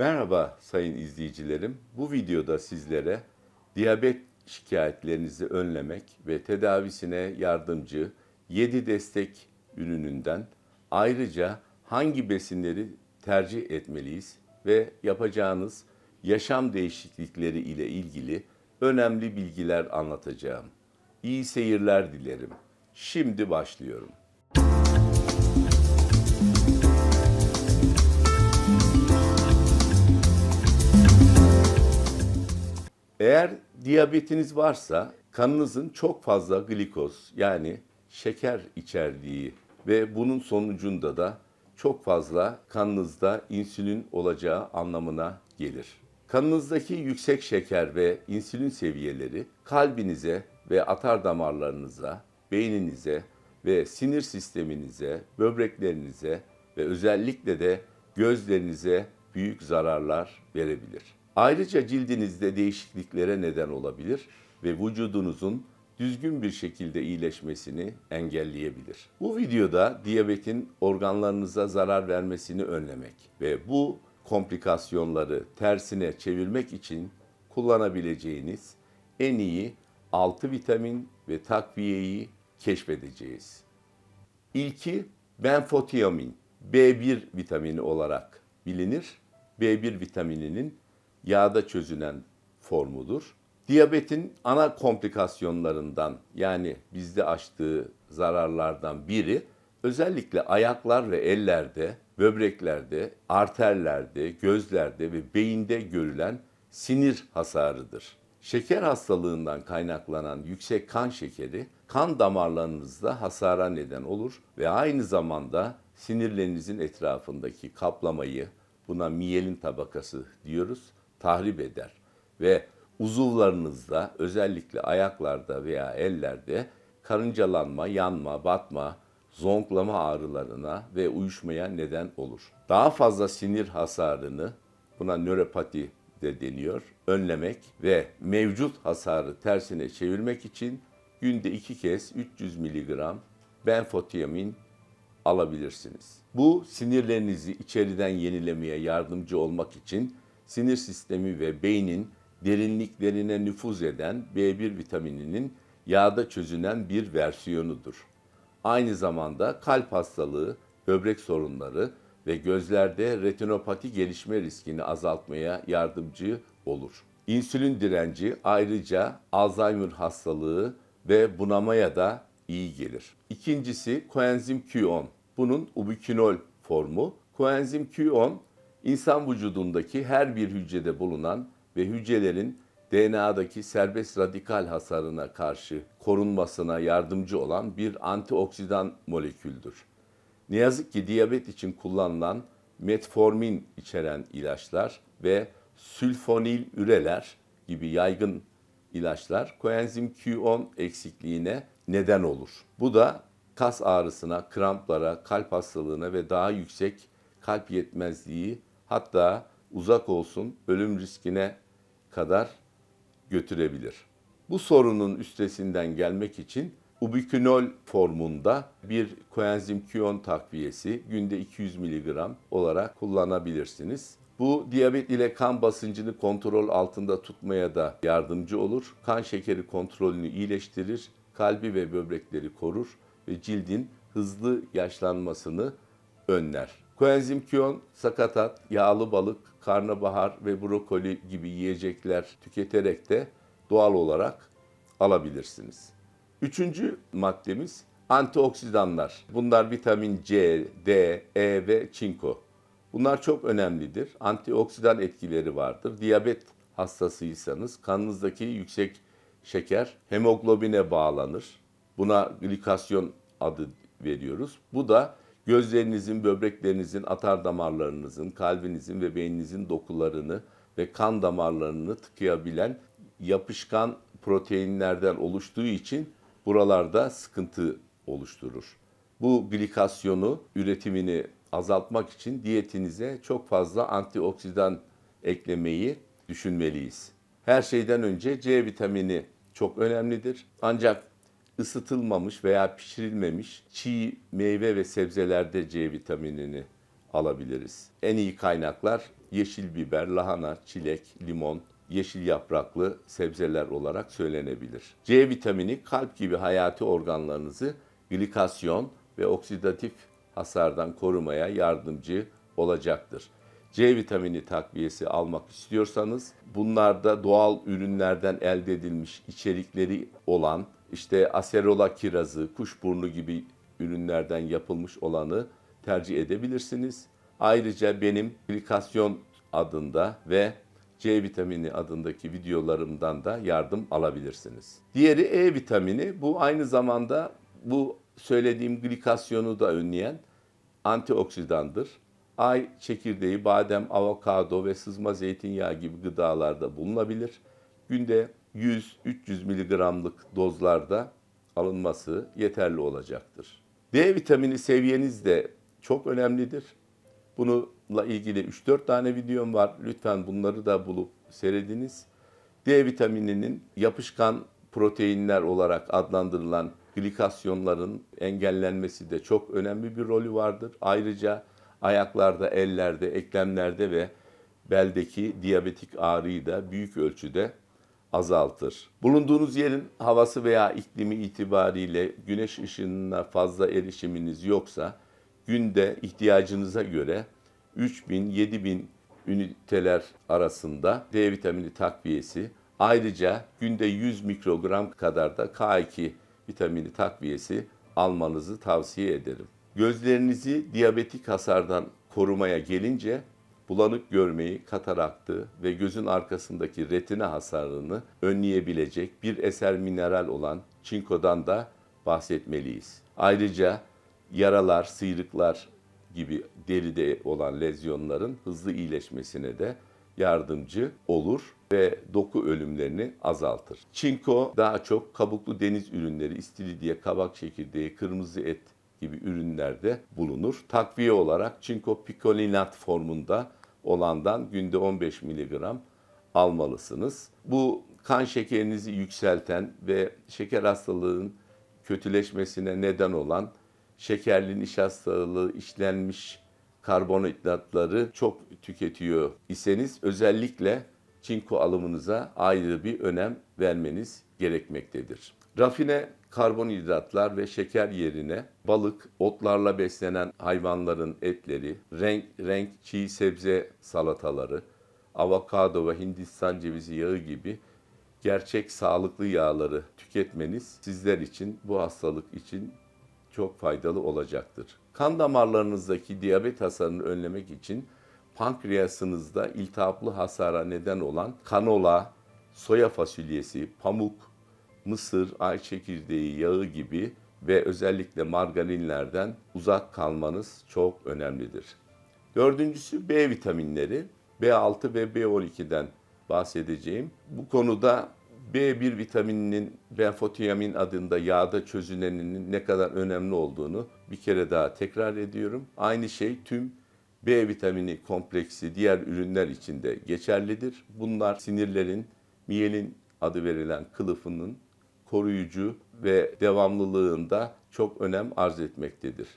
Merhaba sayın izleyicilerim. Bu videoda sizlere diyabet şikayetlerinizi önlemek ve tedavisine yardımcı 7 destek ürününden ayrıca hangi besinleri tercih etmeliyiz ve yapacağınız yaşam değişiklikleri ile ilgili önemli bilgiler anlatacağım. İyi seyirler dilerim. Şimdi başlıyorum. Eğer diyabetiniz varsa kanınızın çok fazla glikoz yani şeker içerdiği ve bunun sonucunda da çok fazla kanınızda insülin olacağı anlamına gelir. Kanınızdaki yüksek şeker ve insülin seviyeleri kalbinize ve atar damarlarınıza, beyninize ve sinir sisteminize, böbreklerinize ve özellikle de gözlerinize büyük zararlar verebilir. Ayrıca cildinizde değişikliklere neden olabilir ve vücudunuzun düzgün bir şekilde iyileşmesini engelleyebilir. Bu videoda diyabetin organlarınıza zarar vermesini önlemek ve bu komplikasyonları tersine çevirmek için kullanabileceğiniz en iyi 6 vitamin ve takviyeyi keşfedeceğiz. İlki benfotiamin, B1 vitamini olarak bilinir. B1 vitamininin yağda çözünen formudur. Diyabetin ana komplikasyonlarından yani bizde açtığı zararlardan biri özellikle ayaklar ve ellerde, böbreklerde, arterlerde, gözlerde ve beyinde görülen sinir hasarıdır. Şeker hastalığından kaynaklanan yüksek kan şekeri kan damarlarınızda hasara neden olur ve aynı zamanda sinirlerinizin etrafındaki kaplamayı buna miyelin tabakası diyoruz tahrip eder ve uzuvlarınızda özellikle ayaklarda veya ellerde karıncalanma, yanma, batma, zonklama ağrılarına ve uyuşmaya neden olur. Daha fazla sinir hasarını buna nöropati de deniyor. Önlemek ve mevcut hasarı tersine çevirmek için günde iki kez 300 miligram benfotiamin alabilirsiniz. Bu sinirlerinizi içeriden yenilemeye yardımcı olmak için sinir sistemi ve beynin derinliklerine nüfuz eden B1 vitamininin yağda çözünen bir versiyonudur. Aynı zamanda kalp hastalığı, böbrek sorunları ve gözlerde retinopati gelişme riskini azaltmaya yardımcı olur. İnsülin direnci ayrıca Alzheimer hastalığı ve bunamaya da iyi gelir. İkincisi koenzim Q10. Bunun ubiquinol formu. Koenzim Q10 insan vücudundaki her bir hücrede bulunan ve hücrelerin DNA'daki serbest radikal hasarına karşı korunmasına yardımcı olan bir antioksidan moleküldür. Ne yazık ki diyabet için kullanılan metformin içeren ilaçlar ve sülfonil üreler gibi yaygın ilaçlar koenzim Q10 eksikliğine neden olur. Bu da kas ağrısına, kramplara, kalp hastalığına ve daha yüksek kalp yetmezliği hatta uzak olsun ölüm riskine kadar götürebilir. Bu sorunun üstesinden gelmek için ubiquinol formunda bir koenzim Q10 takviyesi günde 200 mg olarak kullanabilirsiniz. Bu diyabet ile kan basıncını kontrol altında tutmaya da yardımcı olur. Kan şekeri kontrolünü iyileştirir, kalbi ve böbrekleri korur ve cildin hızlı yaşlanmasını önler. Koenzim Q10 sakatat, yağlı balık, karnabahar ve brokoli gibi yiyecekler tüketerek de doğal olarak alabilirsiniz. Üçüncü maddemiz antioksidanlar. Bunlar vitamin C, D, E ve çinko. Bunlar çok önemlidir. Antioksidan etkileri vardır. Diyabet hastasıysanız kanınızdaki yüksek şeker hemoglobine bağlanır. Buna glikasyon adı veriyoruz. Bu da gözlerinizin, böbreklerinizin, atar damarlarınızın, kalbinizin ve beyninizin dokularını ve kan damarlarını tıkayabilen yapışkan proteinlerden oluştuğu için buralarda sıkıntı oluşturur. Bu glikasyonu üretimini azaltmak için diyetinize çok fazla antioksidan eklemeyi düşünmeliyiz. Her şeyden önce C vitamini çok önemlidir. Ancak ısıtılmamış veya pişirilmemiş çiğ meyve ve sebzelerde C vitaminini alabiliriz. En iyi kaynaklar yeşil biber, lahana, çilek, limon, yeşil yapraklı sebzeler olarak söylenebilir. C vitamini kalp gibi hayati organlarınızı glikasyon ve oksidatif hasardan korumaya yardımcı olacaktır. C vitamini takviyesi almak istiyorsanız bunlarda doğal ürünlerden elde edilmiş içerikleri olan işte aserola kirazı, kuşburnu gibi ürünlerden yapılmış olanı tercih edebilirsiniz. Ayrıca benim glikasyon adında ve C vitamini adındaki videolarımdan da yardım alabilirsiniz. Diğeri E vitamini. Bu aynı zamanda bu söylediğim glikasyonu da önleyen antioksidandır. Ay çekirdeği, badem, avokado ve sızma zeytinyağı gibi gıdalarda bulunabilir. Günde 100-300 miligramlık dozlarda alınması yeterli olacaktır. D vitamini seviyeniz de çok önemlidir. Bununla ilgili 3-4 tane videom var. Lütfen bunları da bulup seyrediniz. D vitamininin yapışkan proteinler olarak adlandırılan glikasyonların engellenmesi de çok önemli bir rolü vardır. Ayrıca ayaklarda, ellerde, eklemlerde ve beldeki diyabetik ağrıyı da büyük ölçüde azaltır. Bulunduğunuz yerin havası veya iklimi itibariyle güneş ışınına fazla erişiminiz yoksa günde ihtiyacınıza göre 3000-7000 üniteler arasında D vitamini takviyesi ayrıca günde 100 mikrogram kadar da K2 vitamini takviyesi almanızı tavsiye ederim. Gözlerinizi diyabetik hasardan korumaya gelince bulanık görmeyi, kataraktı ve gözün arkasındaki retina hasarını önleyebilecek bir eser mineral olan çinkodan da bahsetmeliyiz. Ayrıca yaralar, sıyrıklar gibi deride olan lezyonların hızlı iyileşmesine de yardımcı olur ve doku ölümlerini azaltır. Çinko daha çok kabuklu deniz ürünleri, istiridye, kabak çekirdeği, kırmızı et gibi ürünlerde bulunur. Takviye olarak çinko pikolinat formunda olandan günde 15 miligram almalısınız. Bu kan şekerinizi yükselten ve şeker hastalığının kötüleşmesine neden olan şekerli nişastalı işlenmiş karbonhidratları çok tüketiyor iseniz özellikle çinko alımınıza ayrı bir önem vermeniz gerekmektedir. Rafine karbonhidratlar ve şeker yerine balık, otlarla beslenen hayvanların etleri, renk renk çiğ sebze salataları, avokado ve Hindistan cevizi yağı gibi gerçek sağlıklı yağları tüketmeniz sizler için bu hastalık için çok faydalı olacaktır. Kan damarlarınızdaki diyabet hasarını önlemek için pankreasınızda iltihaplı hasara neden olan kanola, soya fasulyesi, pamuk, mısır, ay çekirdeği yağı gibi ve özellikle margarinlerden uzak kalmanız çok önemlidir. Dördüncüsü B vitaminleri. B6 ve B12'den bahsedeceğim. Bu konuda B1 vitamininin benfotiamin adında yağda çözüneninin ne kadar önemli olduğunu bir kere daha tekrar ediyorum. Aynı şey tüm B vitamini kompleksi diğer ürünler için de geçerlidir. Bunlar sinirlerin miyelin adı verilen kılıfının koruyucu ve devamlılığında çok önem arz etmektedir.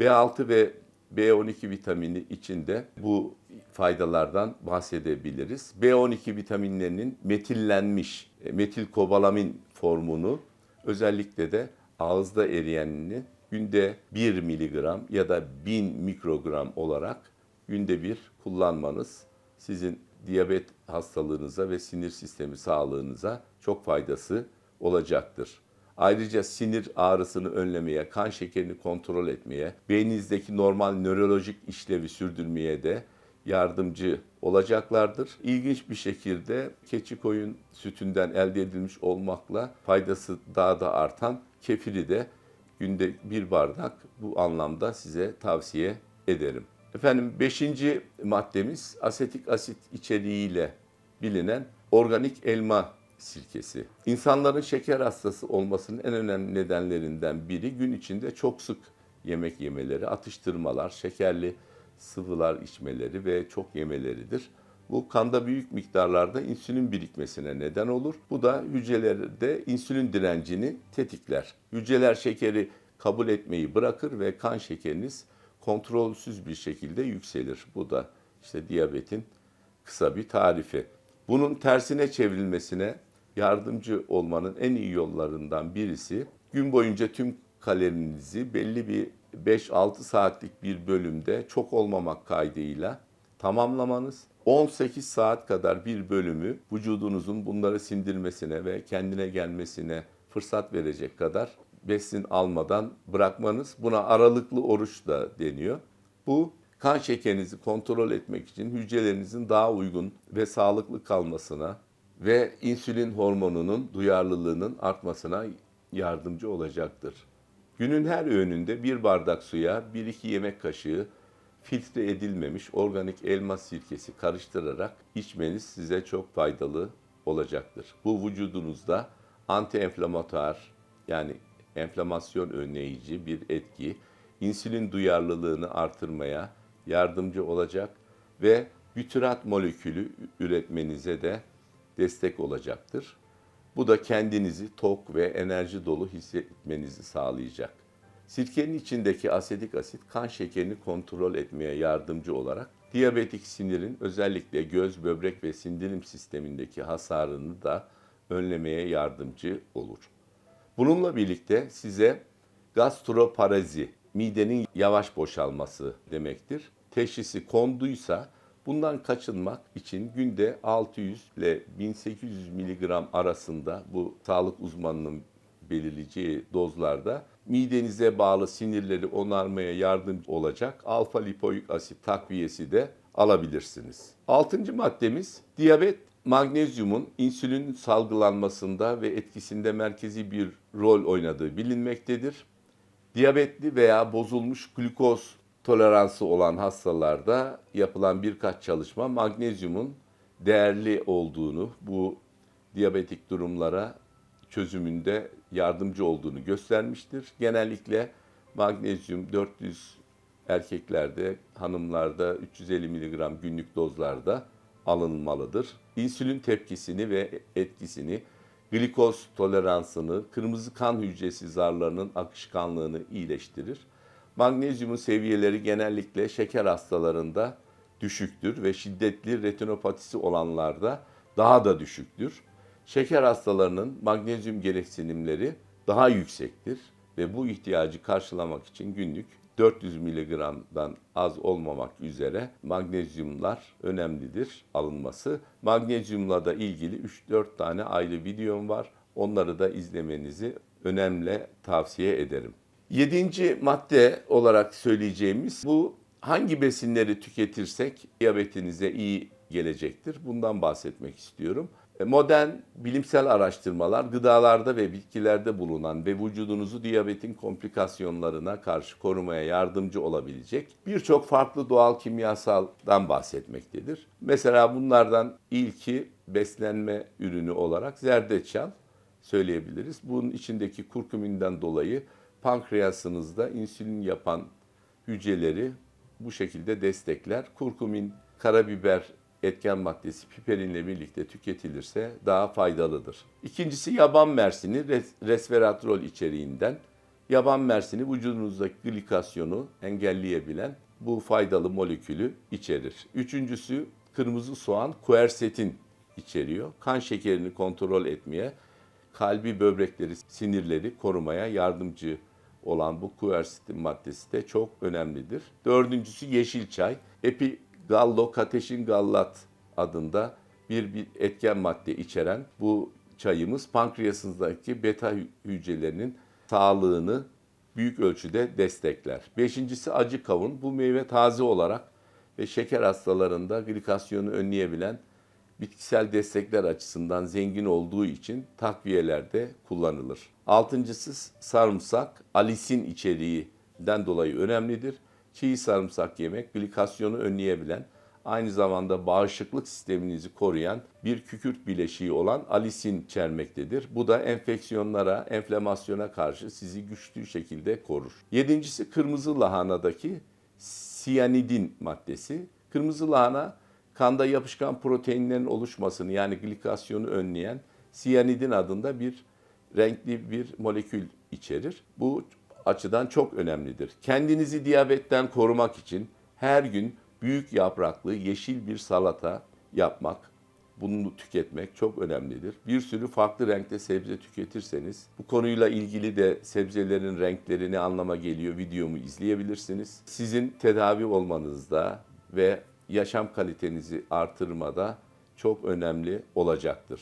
B6 ve B12 vitamini içinde bu faydalardan bahsedebiliriz. B12 vitaminlerinin metillenmiş e, metilkobalamin formunu özellikle de ağızda eriyenini günde 1 miligram ya da 1000 mikrogram olarak günde bir kullanmanız sizin diyabet hastalığınıza ve sinir sistemi sağlığınıza çok faydası olacaktır. Ayrıca sinir ağrısını önlemeye, kan şekerini kontrol etmeye, beyninizdeki normal nörolojik işlevi sürdürmeye de yardımcı olacaklardır. İlginç bir şekilde keçi koyun sütünden elde edilmiş olmakla faydası daha da artan kefiri de günde bir bardak bu anlamda size tavsiye ederim. Efendim beşinci maddemiz asetik asit içeriğiyle bilinen organik elma sirkesi. İnsanların şeker hastası olmasının en önemli nedenlerinden biri gün içinde çok sık yemek yemeleri, atıştırmalar, şekerli sıvılar içmeleri ve çok yemeleridir. Bu kanda büyük miktarlarda insülin birikmesine neden olur. Bu da hücrelerde insülin direncini tetikler. Hücreler şekeri kabul etmeyi bırakır ve kan şekeriniz kontrolsüz bir şekilde yükselir. Bu da işte diyabetin kısa bir tarifi. Bunun tersine çevrilmesine yardımcı olmanın en iyi yollarından birisi gün boyunca tüm kalorinizi belli bir 5-6 saatlik bir bölümde çok olmamak kaydıyla tamamlamanız. 18 saat kadar bir bölümü vücudunuzun bunları sindirmesine ve kendine gelmesine fırsat verecek kadar besin almadan bırakmanız. Buna aralıklı oruç da deniyor. Bu kan şekerinizi kontrol etmek için hücrelerinizin daha uygun ve sağlıklı kalmasına ve insülin hormonunun duyarlılığının artmasına yardımcı olacaktır. Günün her öğününde bir bardak suya 1-2 yemek kaşığı filtre edilmemiş organik elma sirkesi karıştırarak içmeniz size çok faydalı olacaktır. Bu vücudunuzda anti-enflamatuar yani enflamasyon önleyici bir etki, insülin duyarlılığını artırmaya yardımcı olacak ve bütyrat molekülü üretmenize de destek olacaktır. Bu da kendinizi tok ve enerji dolu hissetmenizi sağlayacak. Sirkenin içindeki asetik asit kan şekerini kontrol etmeye yardımcı olarak diyabetik sinirin özellikle göz, böbrek ve sindirim sistemindeki hasarını da önlemeye yardımcı olur. Bununla birlikte size gastroparezi, midenin yavaş boşalması demektir. Teşhisi konduysa bundan kaçınmak için günde 600 ile 1800 miligram arasında bu sağlık uzmanının belirleyeceği dozlarda midenize bağlı sinirleri onarmaya yardımcı olacak alfa lipoik asit takviyesi de alabilirsiniz. Altıncı maddemiz diyabet magnezyumun insülin salgılanmasında ve etkisinde merkezi bir rol oynadığı bilinmektedir. Diyabetli veya bozulmuş glukoz toleransı olan hastalarda yapılan birkaç çalışma magnezyumun değerli olduğunu, bu diyabetik durumlara çözümünde yardımcı olduğunu göstermiştir. Genellikle magnezyum 400 erkeklerde, hanımlarda 350 mg günlük dozlarda alınmalıdır. İnsülin tepkisini ve etkisini, glikoz toleransını, kırmızı kan hücresi zarlarının akışkanlığını iyileştirir. Magnezyumun seviyeleri genellikle şeker hastalarında düşüktür ve şiddetli retinopatisi olanlarda daha da düşüktür. Şeker hastalarının magnezyum gereksinimleri daha yüksektir ve bu ihtiyacı karşılamak için günlük 400 mg'dan az olmamak üzere magnezyumlar önemlidir alınması. Magnezyumla da ilgili 3-4 tane ayrı videom var. Onları da izlemenizi önemli tavsiye ederim. Yedinci madde olarak söyleyeceğimiz bu hangi besinleri tüketirsek diyabetinize iyi gelecektir. Bundan bahsetmek istiyorum. E, Modern bilimsel araştırmalar gıdalarda ve bitkilerde bulunan ve vücudunuzu diyabetin komplikasyonlarına karşı korumaya yardımcı olabilecek birçok farklı doğal kimyasaldan bahsetmektedir. Mesela bunlardan ilki beslenme ürünü olarak zerdeçal söyleyebiliriz. Bunun içindeki kurkuminden dolayı pankreasınızda insülin yapan hücreleri bu şekilde destekler. Kurkumin, karabiber etken maddesi piperinle birlikte tüketilirse daha faydalıdır. İkincisi yaban mersini res- resveratrol içeriğinden. Yaban mersini vücudunuzdaki glikasyonu engelleyebilen bu faydalı molekülü içerir. Üçüncüsü kırmızı soğan kuersetin içeriyor. Kan şekerini kontrol etmeye, kalbi, böbrekleri, sinirleri korumaya yardımcı olan bu kuersetin maddesi de çok önemlidir. Dördüncüsü yeşil çay. Epigallokateşin gallat adında bir, bir etken madde içeren bu çayımız pankreasınızdaki beta hü- hücrelerinin sağlığını büyük ölçüde destekler. Beşincisi acı kavun. Bu meyve taze olarak ve şeker hastalarında glikasyonu önleyebilen bitkisel destekler açısından zengin olduğu için takviyelerde kullanılır. Altıncısı sarımsak, alisin içeriğinden dolayı önemlidir. Çiğ sarımsak yemek glikasyonu önleyebilen, aynı zamanda bağışıklık sisteminizi koruyan bir kükürt bileşiği olan alisin içermektedir. Bu da enfeksiyonlara, enflamasyona karşı sizi güçlü şekilde korur. Yedincisi kırmızı lahanadaki siyanidin maddesi. Kırmızı lahana kanda yapışkan proteinlerin oluşmasını yani glikasyonu önleyen siyanidin adında bir renkli bir molekül içerir. Bu açıdan çok önemlidir. Kendinizi diyabetten korumak için her gün büyük yapraklı yeşil bir salata yapmak, bunu tüketmek çok önemlidir. Bir sürü farklı renkte sebze tüketirseniz bu konuyla ilgili de sebzelerin renklerini anlama geliyor videomu izleyebilirsiniz. Sizin tedavi olmanızda ve yaşam kalitenizi artırmada çok önemli olacaktır.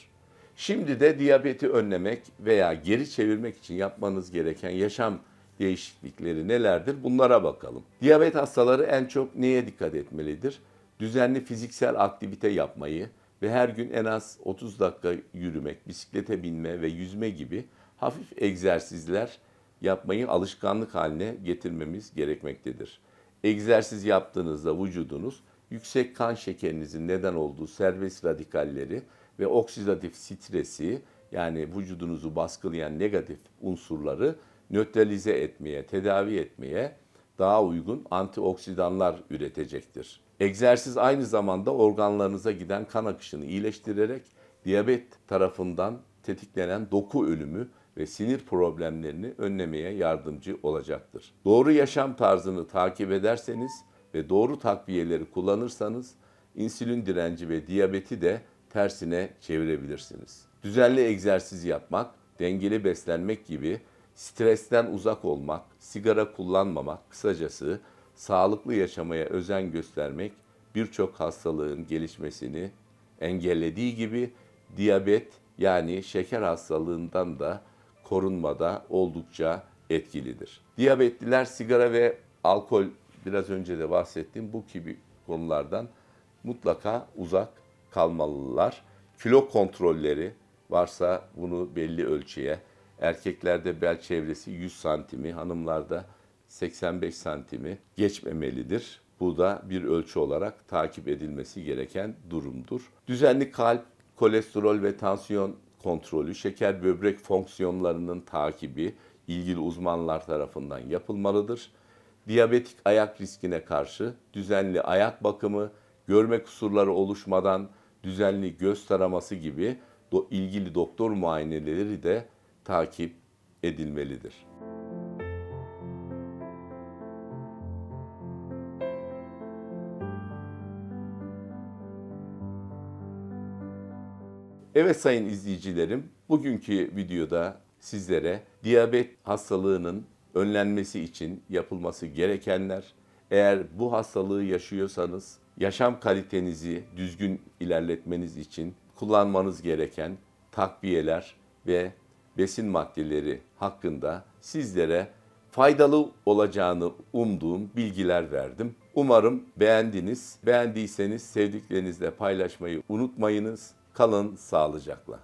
Şimdi de diyabeti önlemek veya geri çevirmek için yapmanız gereken yaşam değişiklikleri nelerdir? Bunlara bakalım. Diyabet hastaları en çok neye dikkat etmelidir? Düzenli fiziksel aktivite yapmayı ve her gün en az 30 dakika yürümek, bisiklete binme ve yüzme gibi hafif egzersizler yapmayı alışkanlık haline getirmemiz gerekmektedir. Egzersiz yaptığınızda vücudunuz yüksek kan şekerinizin neden olduğu serbest radikalleri ve oksidatif stresi yani vücudunuzu baskılayan negatif unsurları nötralize etmeye, tedavi etmeye daha uygun antioksidanlar üretecektir. Egzersiz aynı zamanda organlarınıza giden kan akışını iyileştirerek diyabet tarafından tetiklenen doku ölümü ve sinir problemlerini önlemeye yardımcı olacaktır. Doğru yaşam tarzını takip ederseniz ve doğru takviyeleri kullanırsanız insülin direnci ve diyabeti de tersine çevirebilirsiniz. Düzenli egzersiz yapmak, dengeli beslenmek gibi stresten uzak olmak, sigara kullanmamak, kısacası sağlıklı yaşamaya özen göstermek birçok hastalığın gelişmesini engellediği gibi diyabet yani şeker hastalığından da korunmada oldukça etkilidir. Diyabetliler sigara ve alkol biraz önce de bahsettiğim bu gibi konulardan mutlaka uzak kalmalılar. Kilo kontrolleri varsa bunu belli ölçüye, erkeklerde bel çevresi 100 santimi, hanımlarda 85 santimi geçmemelidir. Bu da bir ölçü olarak takip edilmesi gereken durumdur. Düzenli kalp, kolesterol ve tansiyon kontrolü, şeker böbrek fonksiyonlarının takibi ilgili uzmanlar tarafından yapılmalıdır. Diyabetik ayak riskine karşı düzenli ayak bakımı, görme kusurları oluşmadan düzenli göz taraması gibi do- ilgili doktor muayeneleri de takip edilmelidir. Evet sayın izleyicilerim, bugünkü videoda sizlere diyabet hastalığının önlenmesi için yapılması gerekenler, eğer bu hastalığı yaşıyorsanız yaşam kalitenizi düzgün ilerletmeniz için kullanmanız gereken takviyeler ve besin maddeleri hakkında sizlere faydalı olacağını umduğum bilgiler verdim. Umarım beğendiniz. Beğendiyseniz sevdiklerinizle paylaşmayı unutmayınız. Kalın sağlıcakla.